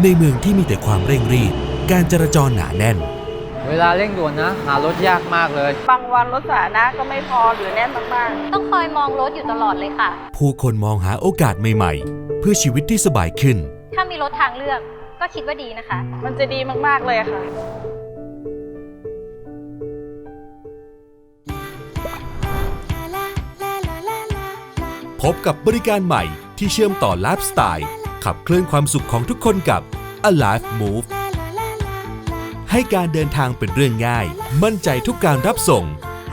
ในเมืองที่มีแต่ความเร่งรีบ การจราจรหนาแน่น เวลาเร่งด่วนนะ หารถยากมากเลย บางวันรถสาธารณะก็ไม่พอหรือแน่นมากต้องคอยมองรถอยู่ตลอดเลยค่ะ ผู้คนมองหาโอกาสใหม่ๆ เพื่อชีวิตที่สบายขึ้น ถ้ามีรถทางเลือกก็คิดว่าดีนะคะๆมันจะดีมากๆเลยอะค่ะ พบกับบริการใหม่ที่เชื่อมต่อไลฟ์สไตล์ ขับเคลื่อนความสุขของทุกคนกับ Alive Move ให้การเดินทางเป็นเรื่องง่าย มั่นใจทุกการรับส่ง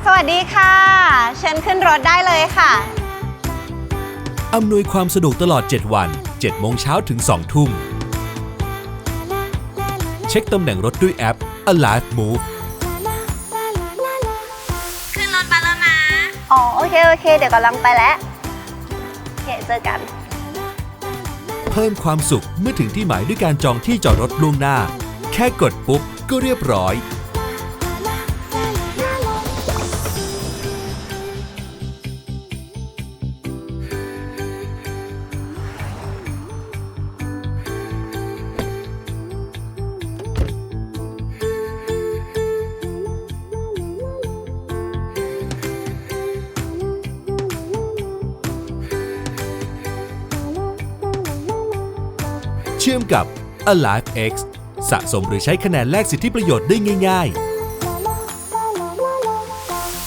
สวัสดีค่ะ เชิญขึ้นรถได้เลยค่ะ อำนวยความสะดวกตลอด 7 วัน 7 โมงเช้าถึง 2 ทุ่ม เช็คตำแหน่งรถด้วยแอป Alive Move ขึ้นรถมาแล้วนะ อ๋อ โอเค โอเค เดี๋ยวกำลังไปแล้วโอเคเจอกัน เพิ่มความสุขเมื่อถึงที่หมายด้วยการจองที่จอดรถล่วงหน้า แค่กดปุ๊บก็เรียบร้อย เชื่อมกับ Alive X สะสมหรือใช้คะแนนแลกสิทธิประโยชน์ได้ง่าย ๆ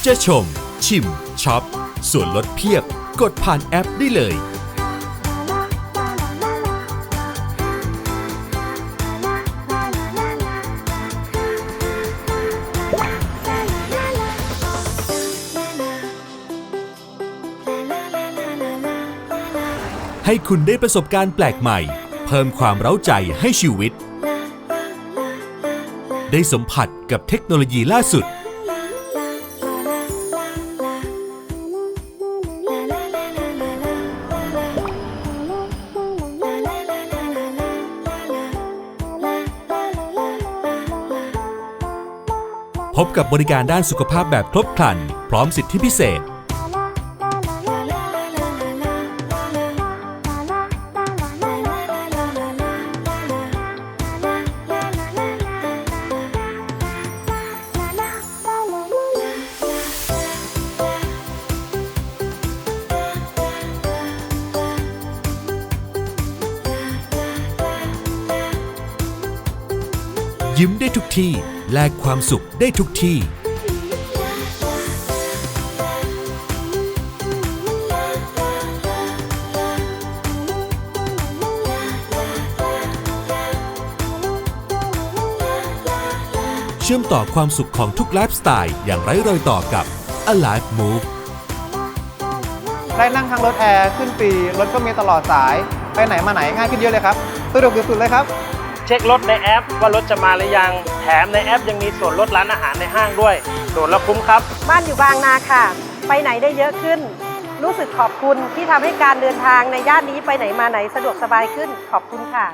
จะชม ชิมช็อปส่วนลดเพียบ กดผ่านแอปได้เลย ให้คุณได้ประสบการณ์แปลกใหม่ พิ่มความเร้าใจให้ชีวิต ได้สัมผัสกับเทคโนโลยีล่าสุด พบกับบริการด้านสุขภาพแบบครบครัน พร้อมสิทธิพิเศษ ยิ้มได้ทุกที่ แลกความสุขได้ทุกที่ เชื่อมต่อความสุขของทุกไลฟ์สไตล์อย่างไร้รอยต่อกับ Alive Move ได้นั่งทั้งรถแอร์ขึ้นฟรีรถก็มีตลอดสาย ไปไหนมาไหนง่ายขึ้นเยอะเลยครับสะดวกสุดๆเลยครับ ช็ครถในแอป ว่ารถจะมาหรือยัง แถมในแอปยังมีส่วนลดร้านอาหารในห้างด้วยโดดแล้วคุ้มครับ บ้านอยู่บางนาค่ะ ไปไหนได้เยอะขึ้น รู้สึกขอบคุณที่ทำให้การเดินทางในย่านนี้ไปไหนมาไหนสะดวกสบายขึ้นขอบคุณค่ะ